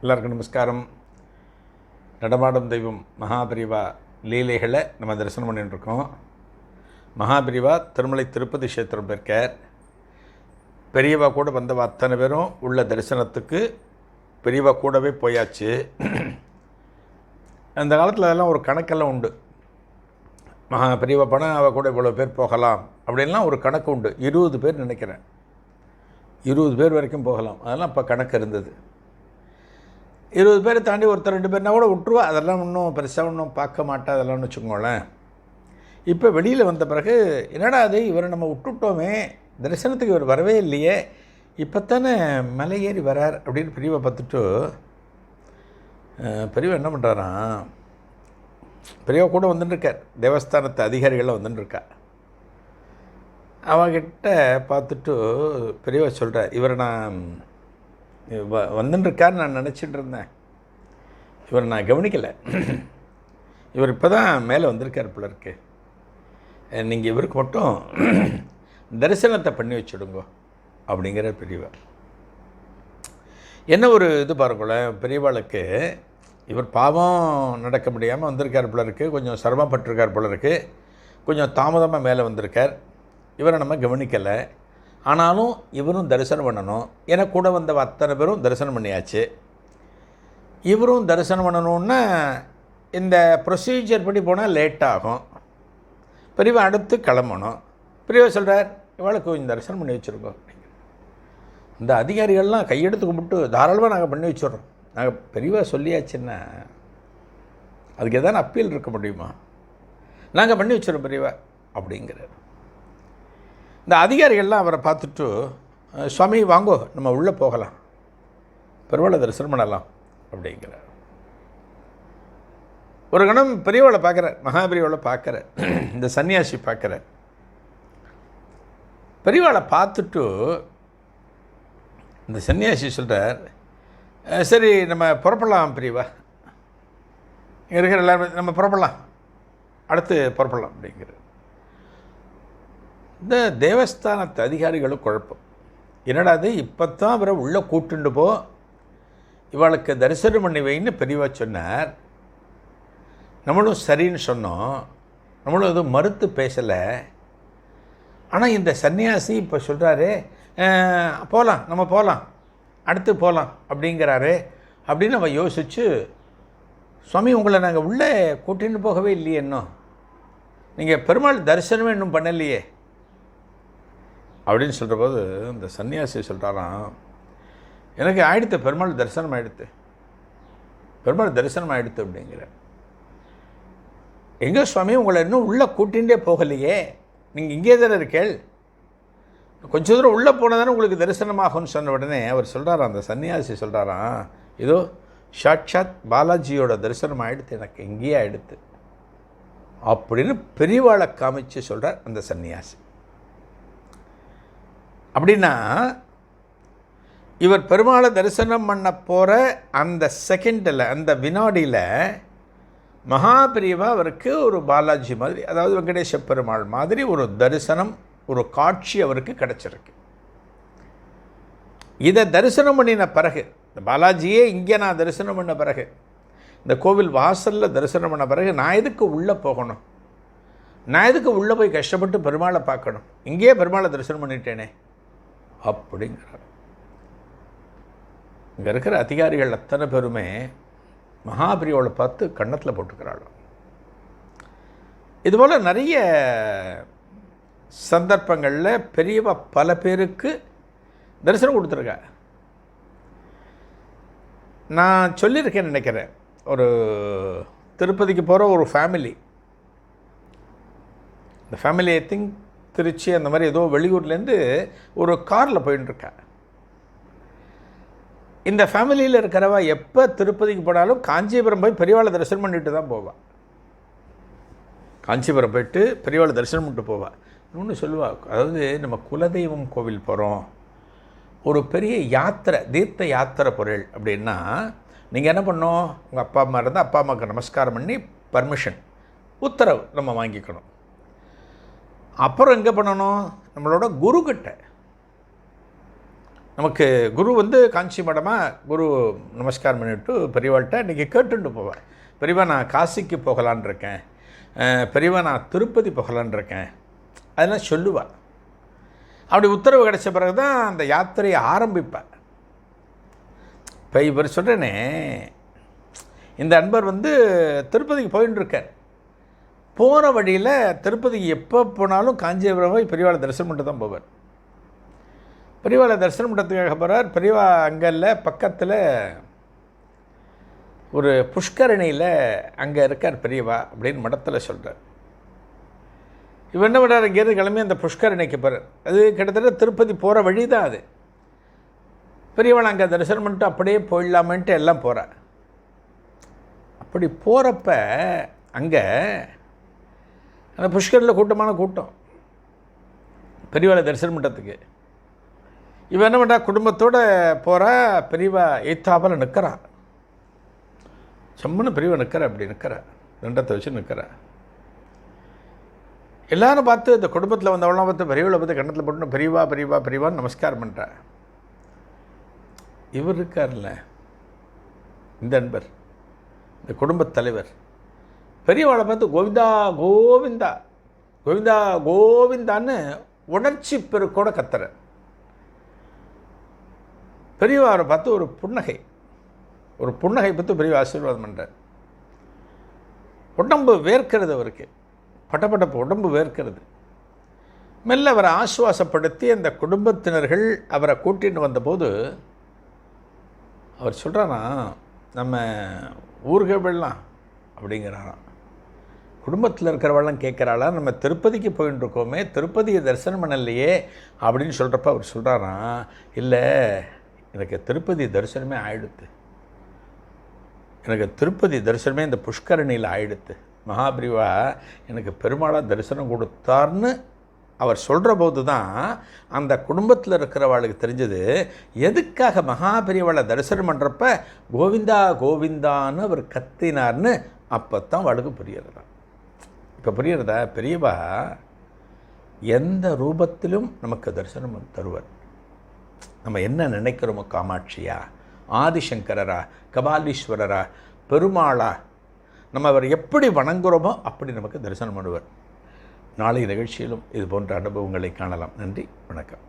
எல்லாருக்கும் நமஸ்காரம். நடமாடும் தெய்வம் மகாபிரிவா லீலைகளை நம்ம தரிசனம் பண்ணிட்டுருக்கோம். மகாபிரிவா திருமலை திருப்பதி கஷேத்திரம் இருக்கார் பெரியவா கூட வந்தவ அத்தனை பேரும் உள்ள தரிசனத்துக்கு பெரியவா கூடவே போயாச்சு. அந்த காலத்தில் அதெல்லாம் ஒரு கணக்கெல்லாம் உண்டு. மகா பெரியவா பணம் அவள் கூட இவ்வளோ பேர் போகலாம் அப்படின்லாம் ஒரு கணக்கு உண்டு. இருபது பேர் நினைக்கிறேன். இருபது பேர் வரைக்கும் போகலாம். அதெல்லாம் அப்போ கணக்கு இருந்தது. இருபது பேரை தாண்டி ஒருத்தர் ரெண்டு பேர்னா கூட விட்ருவா அதெல்லாம் ஒன்றும் பெருசாக ஒன்றும் பார்க்க மாட்டா அதெல்லாம்னு வச்சுக்கோங்களேன். இப்போ வெளியில் வந்த பிறகு என்னடா அது இவரை நம்ம விட்டுட்டோமே தரிசனத்துக்கு இவர் வரவே இல்லையே இப்போ தானே மலை ஏறி வரார் அப்படின்னு பெரியவா பார்த்துட்டு அஹ், பெரியவா என்ன பண்ணுறாராம் பெரியவா கூட வந்துட்டுருக்கார். தேவஸ்தானத்து அதிகாரிகள்லாம் வந்துட்டுருக்கா. அவகிட்ட பார்த்துட்டு பெரியவா சொல்கிறார் இவரை நான் வ- வந்துட்டுருக்காருன்னு நான் நினச்சிட்டு இருந்தேன் இவரை நான் கவனிக்கலை. இவர் இப்போ தான் மேலே வந்திருக்கார் போல இருக்கு. நீங்கள் இவருக்கு மட்டும் தரிசனத்தை பண்ணி வச்சுடுங்க அப்படிங்கிற பெரியவா என்ன ஒரு இது பாருங்களேன் பெரியவாளுக்கு இவர் பாவம் நடக்க முடியாமல் வந்திருக்கார் போல இருக்குது கொஞ்சம் சிரமப்பட்டிருக்கார் போல இருக்குது கொஞ்சம் தாமதமாக மேலே வந்திருக்கார். இவரை நம்ம கவனிக்கலை. ஆனாலும் இவரும் தரிசனம் பண்ணணும். ஏன்னா கூட வந்த அத்தனை பேரும் தரிசனம் பண்ணியாச்சு. இவரும் தரிசனம் பண்ணணுன்னா இந்த ப்ரொசீஜர் படி போனால் லேட் ஆகும். பெரியவா அடுத்து கிளம்பணும். பெரியவா சொல்கிறார் இவளுக்கு கொஞ்சம் தரிசனம் பண்ணி வச்சுருக்கோம். இந்த அதிகாரிகள்லாம் கையெடுத்து கும்பிட்டு தாராளமாக நாங்கள் பண்ணி வச்சிடுறோம். நாங்கள் பெரியவா சொல்லியாச்சுன்னா அதுக்கு எதாவது அப்பீல் இருக்க முடியுமா? நாங்கள் பண்ணி வச்சுருவோம் பெரியவா அப்படிங்கிறார். இந்த அதிகாரிகள்லாம் அவரை பார்த்துட்டு சுவாமி வாங்கோ நம்ம உள்ளே போகலாம். பெருவாளை தரிசனம் பண்ணலாம் அப்படிங்கிறார். ஒரு கணம் பெரியவளை பார்க்குறார் மகாபெரியவளை பார்க்குறார் இந்த சன்னியாசி பார்க்குறார். பெரியவாளை பார்த்துட்டு இந்த சன்னியாசி சொல்கிறார் சரி நம்ம புறப்படலாம் பெரியவா இருக்கிற எல்லாருமே நம்ம புறப்படலாம். அடுத்து புறப்படலாம் அப்படிங்கிறார். இந்த தேவஸ்தானத்து அதிகாரிகளும் குழப்பம். என்னடாது இப்போ தான் அவரை உள்ளே கூட்டுண்டு போ. இவளுக்கு தரிசனம் பண்ணி வைன்னு பெரியவா சொன்னார். நம்மளும் சரின்னு சொன்னோம். நம்மளும் எதுவும் மறுத்து பேசலை. ஆனால் இந்த சன்னியாசி இப்போ சொல்கிறாரு போகலாம் நம்ம போகலாம் அடுத்து போகலாம் அப்படிங்கிறாரு. அப்படின்னு நம்ம யோசித்து சுவாமி உங்களை நாங்கள் உள்ளே கூட்டின்னு போகவே இல்லையே இன்னும். நீங்கள் பெருமாள் தரிசனமே இன்னும் பண்ணலையே. அப்படின்னு சொல்கிற போது இந்த சன்னியாசி சொல்கிறாராம் எனக்கு ஆயிடுத்து பெருமாள் தரிசனம் ஆயிடுத்து பெருமாள் தரிசனம் ஆயிடுத்து அப்படிங்கிற எங்கே சுவாமி உங்களை இன்னும் உள்ளே கூட்டிகிட்டே போகலையே? நீங்கள் இங்கே தானே இருக்கேள் கொஞ்ச தூரம் உள்ளே போனதானே தானே உங்களுக்கு தரிசனமாகும்னு சொன்ன உடனே அவர் சொல்கிறாராம் அந்த சன்னியாசி சொல்கிறாராம் இதோ சாட்சாத் பாலாஜியோட தரிசனம் ஆயிடுத்து எனக்கு இங்கேயே ஆயிடுத்து அப்படின்னு பெரியவாளை காமிச்சு சொல்கிறார் அந்த சன்னியாசி. அப்படின்னா இவர் பெருமாளை தரிசனம் பண்ண போகிற அந்த செகண்டில் அந்த வினாடியில் மகாபிரிவா அவருக்கு ஒரு பாலாஜி மாதிரி அதாவது வெங்கடேச பெருமாள் மாதிரி ஒரு தரிசனம் ஒரு காட்சி அவருக்கு கிடச்சிருக்கு. இதை தரிசனம் பண்ணின பிறகு இந்த பாலாஜியே இங்கே நான் தரிசனம் பண்ண பிறகு இந்த கோவில் வாசலில் தரிசனம் பண்ண பிறகு நான் எதுக்கு உள்ளே போகணும்? நான் எதுக்கு உள்ளே போய் கஷ்டப்பட்டு பெருமாளை பார்க்கணும்? இங்கேயே பெருமாளை தரிசனம் பண்ணிட்டேனே. அப்படிங்கிறார். இங்கே இருக்கிற அதிகாரிகள் அத்தனை பேருமே மகாபிரியோளை பார்த்து கன்னத்தில் போட்டுக்கிறாள் இதுபோல் நிறைய சந்தர்ப்பங்களில் பெரியவா பல பேருக்கு தரிசனம் கொடுத்துருக்கா. நான் சொல்லியிருக்கேன்னு நினைக்கிறேன். ஒரு திருப்பதிக்கு போகிற ஒரு ஃபேமிலி இந்த ஃபேமிலி ஐ திங்க் திருச்சி அந்த மாதிரி ஏதோ வெளியூர்லேருந்து ஒரு காரில் போயின்ட்டுருக்கா இந்த ஃபேமிலியில் இருக்கிறவ எப்போ திருப்பதிக்கு போனாலும் காஞ்சிபுரம் போய் பெரியவாளை தரிசனம் பண்ணிட்டு தான் போவாள் காஞ்சிபுரம் போயிட்டு பெரியவாளை தரிசனம் பண்ணிட்டு போவாள் இன்னொன்று சொல்லுவாள் அதாவது நம்ம குலதெய்வம் கோவில் போகிறோம் ஒரு பெரிய யாத்திரை தீர்த்த யாத்திரை பொருள் அப்படின்னா நீங்கள் என்ன பண்ணோம் உங்கள் அப்பா அம்மா இருந்தால் அப்பா அம்மாவுக்கு நமஸ்காரம் பண்ணி பர்மிஷன் உத்தரவு நம்ம வாங்கிக்கணும். அப்புறம் எங்கே பண்ணணும்? நம்மளோட குருக்கிட்ட. நமக்கு குரு வந்து காஞ்சி மடமாக குரு நமஸ்காரம் பண்ணிவிட்டு பெரியவாள்கிட்ட இன்றைக்கி கேட்டுண்டு போவேன் பெரியவா நான் காசிக்கு போகலான் இருக்கேன். பெரியவா நான் திருப்பதி போகலான் இருக்கேன். அதெல்லாம் சொல்லுவாள் அப்படி உத்தரவு கிடைச்ச பிறகு தான் அந்த யாத்திரையை ஆரம்பிப்பேன் இப்போ இவர் சொல்கிறேனே இந்த அன்பர் வந்து திருப்பதிக்கு போயின்னு இருக்கார் போகிற வழியில் திருப்பதிக்கு எப்போ போனாலும் காஞ்சிபுரம் போய் பெரியவாளை தரிசனம் பண்ணிட்டு தான் போவார். பெரியவாளை தரிசனம் பண்ணுறதுக்காக போகிறார் பெரியவா அங்கே இல்லை பக்கத்தில் ஒரு புஷ்கரணியில் அங்கே இருக்கார் பெரியவா அப்படின்னு மடத்தில் சொல்கிறார் இவர் என்ன பண்ணுறார் இங்கேருந்து கிளம்பி அந்த புஷ்கரணிக்கு போகிறார் அது கிட்டத்தட்ட திருப்பதி போகிற வழி தான் அது. பெரியவளை அங்கே தரிசனம் பண்ணிட்டு அப்படியே போயிடலாமன்ட்டு எல்லாம் போகிறார் அப்படி போகிறப்ப அங்கே ஆனால் புஷ்கரில் கூட்டமான கூட்டம். பெரியவாளை தரிசனம் பண்ணுறதுக்கு இவன் என்ன பண்ணுறா குடும்பத்தோடு போகிறா பெரியவா எய்த்தாப்பில் நிற்கிறா செம்மனு பெரியவா நிற்கிறா அப்படி நிற்கிறா ரெண்டத்தை வச்சு நிற்கிறா எல்லாரும் பார்த்து இந்த குடும்பத்தில் வந்தவெல்லாம் பார்த்து பெரியவளை பார்த்து கண்ணத்தில் போட்டு பெரியவா பெரியவா பெரியவான்னு நமஸ்காரம் பண்ணுறா இவர் இருக்கார்ல இந்த அன்பர் இந்த குடும்பத் தலைவர். பெரியவாளை பார்த்து கோவிந்தா கோவிந்தா. கோவிந்தா கோவிந்தான்னு உணர்ச்சி பெருக்கோட கத்துற. பெரியவாரை பார்த்து ஒரு புன்னகை. ஒரு புன்னகை பார்த்து பெரிய ஆசீர்வாதம் பண்ணுறார் உடம்பு வேர்க்கிறது அவருக்கு. பட்டப்பட்டப்பு உடம்பு வேர்க்கிறது. மெல்ல அவரை ஆசுவாசப்படுத்தி அந்த குடும்பத்தினர்கள் அவரை கூட்டின்னு வந்தபோது அவர் சொல்கிறாராம் நம்ம ஊர்கள் போயிடலாம் அப்படிங்கிறாராம். குடும்பத்தில் இருக்கிறவெல்லாம் கேட்குறாளா நம்ம திருப்பதிக்கு போயின்னு இருக்கோமே திருப்பதியை தரிசனம் பண்ணலையே அப்படின்னு சொல்கிறப்ப அவர் சொல்கிறாராம் இல்லை எனக்கு திருப்பதி தரிசனமே ஆயிடுத்து. எனக்கு திருப்பதி தரிசனமே இந்த புஷ்கரணியில் ஆயிடுத்து. மகாபிரிவா எனக்கு பெருமாளாக தரிசனம் கொடுத்தார்னு அவர் சொல்கிற போது தான் அந்த குடும்பத்தில் இருக்கிறவாளுக்கு தெரிஞ்சது. எதுக்காக மகாபிரிவாளை தரிசனம் பண்ணுறப்ப கோவிந்தா கோவிந்தான்னு அவர் கத்தினார்னு அப்போ தான் அவளுக்கு புரியறதான் இப்போ புரியறதா? பெரியவா எந்த ரூபத்திலும் நமக்கு தரிசனம் தருவார். நம்ம என்ன நினைக்கிறோமோ காமாட்சியா? ஆதிசங்கரரா? கபாலீஸ்வரரா? பெருமாளா? நம்ம அவர் எப்படி வணங்குகிறோமோ அப்படி நமக்கு தரிசனம் பண்ணுவார் நாளை நிகழ்ச்சியிலும் இது போன்ற அனுபவங்களை காணலாம். நன்றி. வணக்கம்.